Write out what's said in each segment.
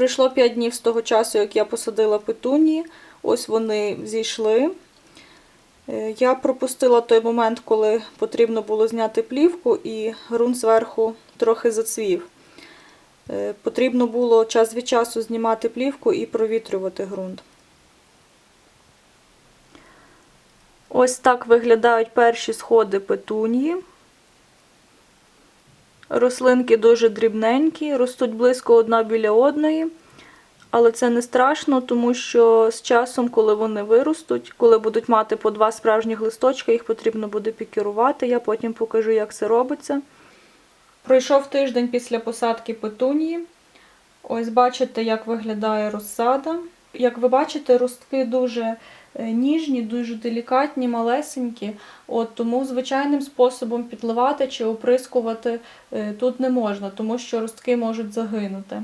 Пройшло 5 днів з того часу, як я посадила петунії. Ось вони зійшли. Е, Я пропустила той момент, коли потрібно було зняти плівку, і ґрунт зверху трохи зацвів. Е, Потрібно було час від часу знімати плівку і провітрювати ґрунт. Ось так виглядають перші сходи петунії. Рослинки дуже дрібненькі, ростуть близько одна біля одної. Але це не страшно, тому що з часом, коли вони виростуть, коли будуть мати по два справжніх листочка, їх потрібно буде пікірувати. Я потім покажу, як це робиться. Пройшов тиждень після посадки петунії. Ось бачите, як виглядає розсада. Як ви бачите, ростки дуже ніжні, дуже делікатні, малесенькі. От, тому звичайним способом підливати чи оприскувати е, тут не можна, тому що ростки можуть загинути.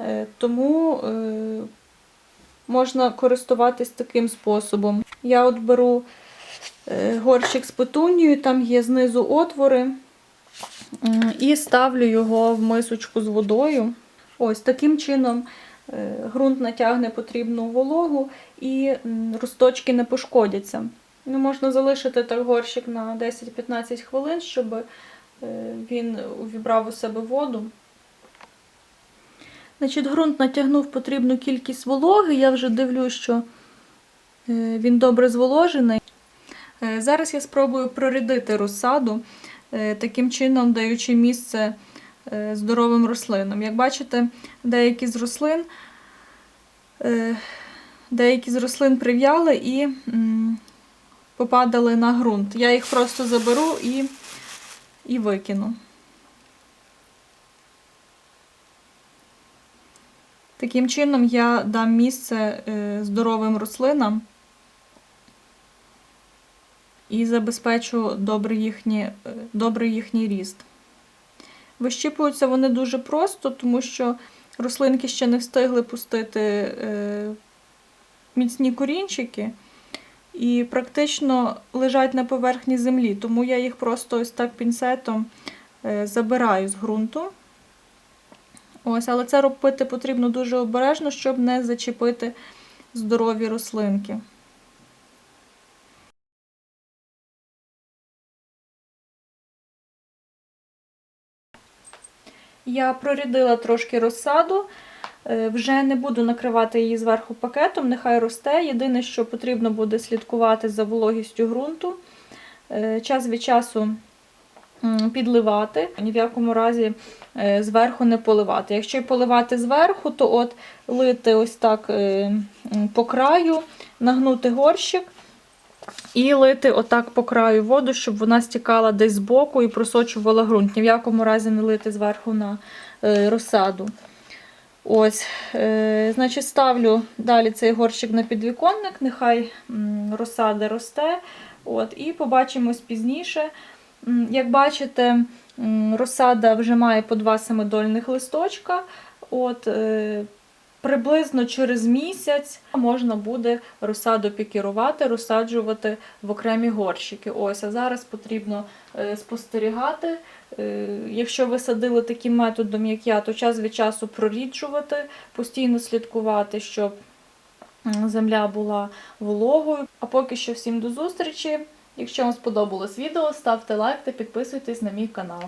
Е, Тому е, можна користуватись таким способом. Я от беру е, горщик з петунією, там є знизу отвори, і ставлю його в мисочку з водою. Ось таким чином е, ґрунт натягне потрібну вологу і росточки не пошкодяться. Ну, можна залишити так горщик на 10-15 хвилин, щоб е, він увібрав у себе воду. Значить, ґрунт натягнув потрібну кількість вологи. Я вже дивлюсь, що е, він добре зволожений. Е, Зараз я спробую прорядити розсаду, е, таким чином даючи місце е, здоровим рослинам. Як бачите, деякі з рослин, е, деякі з рослин прив'яли і попадали на ґрунт. Я їх просто заберу і, і викину. Таким чином я дам місце е, здоровим рослинам і забезпечу добрий їхній, е, добрий їхній ріст. Вищіпуються вони дуже просто, тому що рослинки ще не встигли пустити е, міцні корінчики і практично лежать на поверхні землі, тому я їх просто ось так пінцетом е, забираю з ґрунту. Ось, але це робити потрібно дуже обережно, щоб не зачепити здорові рослинки. Я прорядила трошки розсаду, е, вже не буду накривати її зверху пакетом, нехай росте. Єдине, що потрібно буде слідкувати за вологістю ґрунту. Е, Час від часу підливати, ні в якому разі е, зверху не поливати. Якщо поливати зверху, то от лити ось так по краю, нагнути горщик і лити отак по краю воду, щоб вона стікала десь збоку і просочувала ґрунт. Ні в якому разі не лити зверху на е, розсаду. Ось, е, значить, ставлю далі цей горщик на підвіконник, нехай розсада росте. От, і побачимось пізніше. Як бачите, розсада вже має по два семидольних листочка. От, е, приблизно через місяць можна буде розсаду пікірувати, розсаджувати в окремі горщики. Ось, а зараз потрібно е, спостерігати. Е, Якщо ви садили таким методом, як я, то час від часу проріджувати, постійно слідкувати, щоб земля була вологою. А поки що всім до зустрічі. Якщо вам сподобалось відео, ставте лайк та підписуйтесь на мій канал.